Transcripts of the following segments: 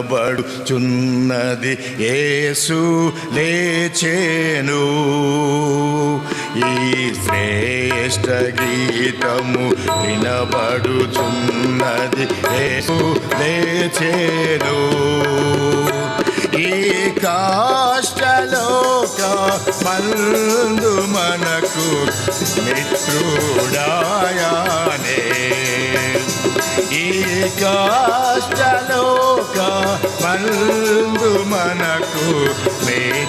బడుచున్నది యేసు లేచేను. ఈ శ్రేష్ట గీతము వినబడుచున్నది యేసు లేచేను. ఈ కాష్టలోక మందు మనకు మిత్రుడాయానే. కాష్టలోక మందు మనకు ఏసు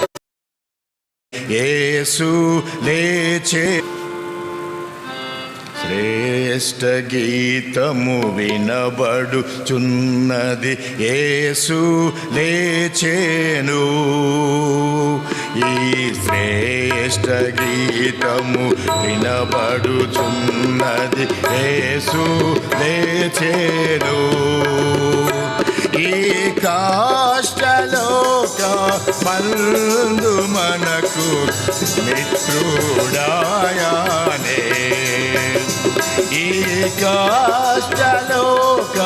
యేసు లేచే. శ్రేష్ఠ గీతము వినబడుచున్నది. ఏసు లేచేను. ఈ శ్రేష్ట గీతము వినబడుచున్నది. యేసు లేచేను. ఈ కాష్టలోక మందు మనకు మిత్రుడాయానే. ఈ కాష్టలోక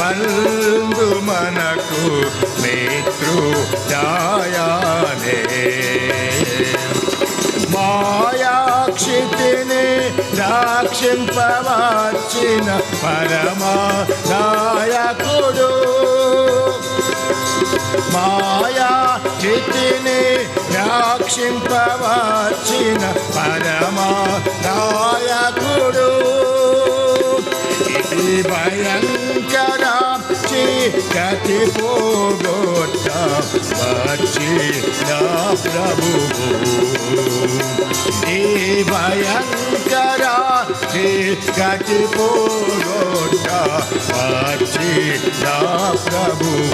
మందు మనకు మిత్రుడాయా రక్షితిని రక్షింపవచ్చిన పరమా నాయకుడు మాయా చితిని రక్షింపవచ్చిన పరమా నాయకుడు ఇది భయంకరా చీకటి పోగొట్ట వచ్చిన ప్రభువు. ఈ భయంకర గతి పోగొట్ట వచ్చిన ప్రభువు.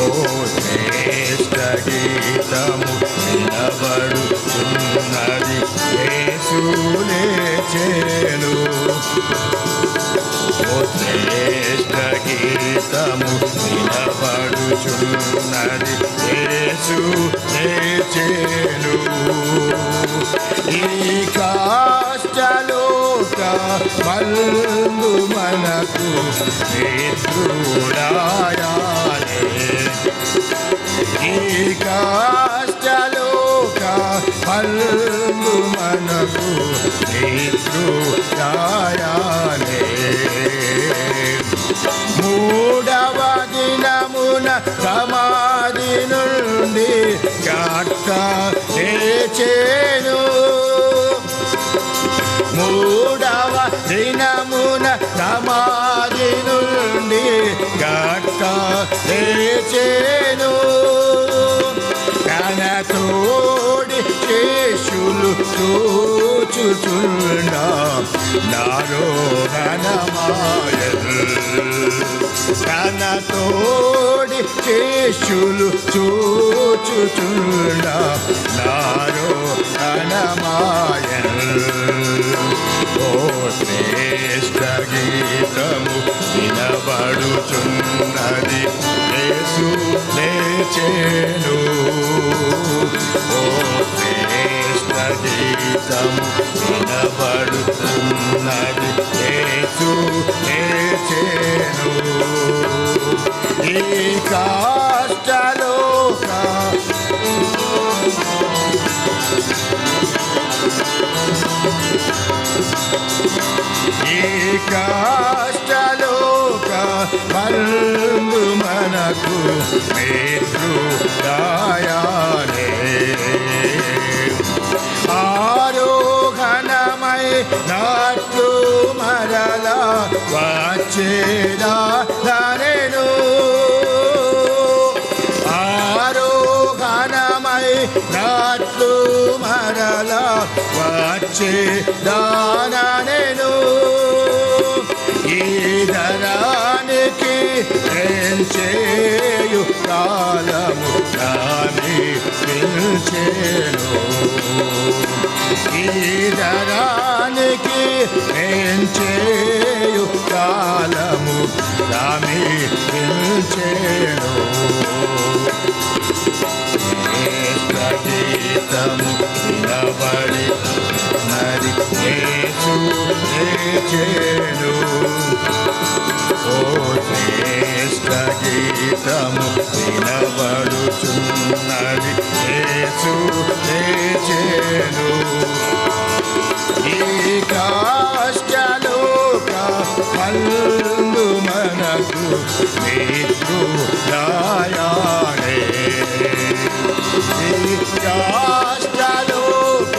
ఓ శ్రేష్ఠ గీతము వినబడుతున్నది చేను. లేచేను గీతము వినబడుచున్నది యేసు లేచేను ఈ కాష్టలోక మందు మనకు మిత్రుడాయాలే ఈ కాష్టలో పల్లు మనకు మిత్రుడాయాలే మూడవ దినమున సమాధి నారో తన తోడి శేషులు చూచుచుండ నారో ఘనమాయలు ఓ శ్రేష్ఠ గీతము వినబడుచున్నది యేసు లేచేను ఓ గీతము వినబడుతున్నది. యేసు లేచేను ఈ కాష్టలోక ఈ కాష్టలోక మందు మనకు వచ్చేదా ధరెను ఆరోహణమై నాట్లు మరలా వచ్చే దానను ఈ ధరానికి చేయు? కాలము దాని పిలిచేను. ఈ ధరానికి పెంచేయు కాలము కాని చేయను. గీతము వినబడి నరి యేసు ఓ శ్రేష్ట గీతము నిలబడుచున్నది యేసు చేను. ఈ పల్లు మనకు మిత్రుడాయానే ఈ కాష్టలోక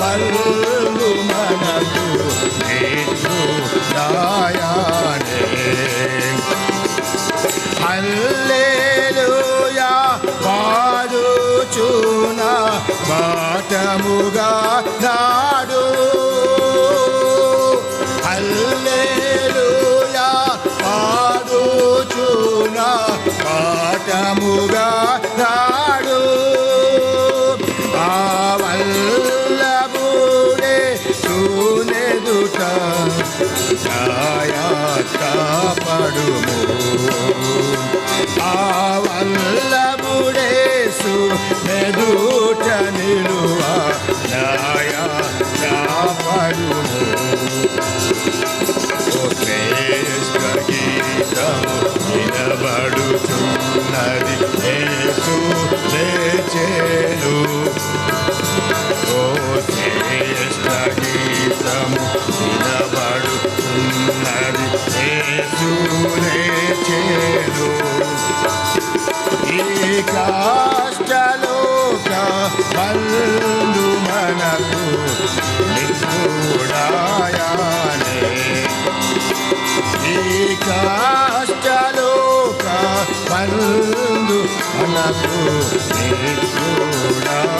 పల్లు మనకు మిత్రుడాయానే హల్లెలూయా పాడుచున మాటముగా నాడు ఛాయా కాపాడుము ఆ వల్లభుడేసు మెదుట ఈ కాష్టలోక పల్లు మనకు నిప్పుడాయానే ఈ కాష్టలోక పల్లు మనకు నిప్పుడాయానే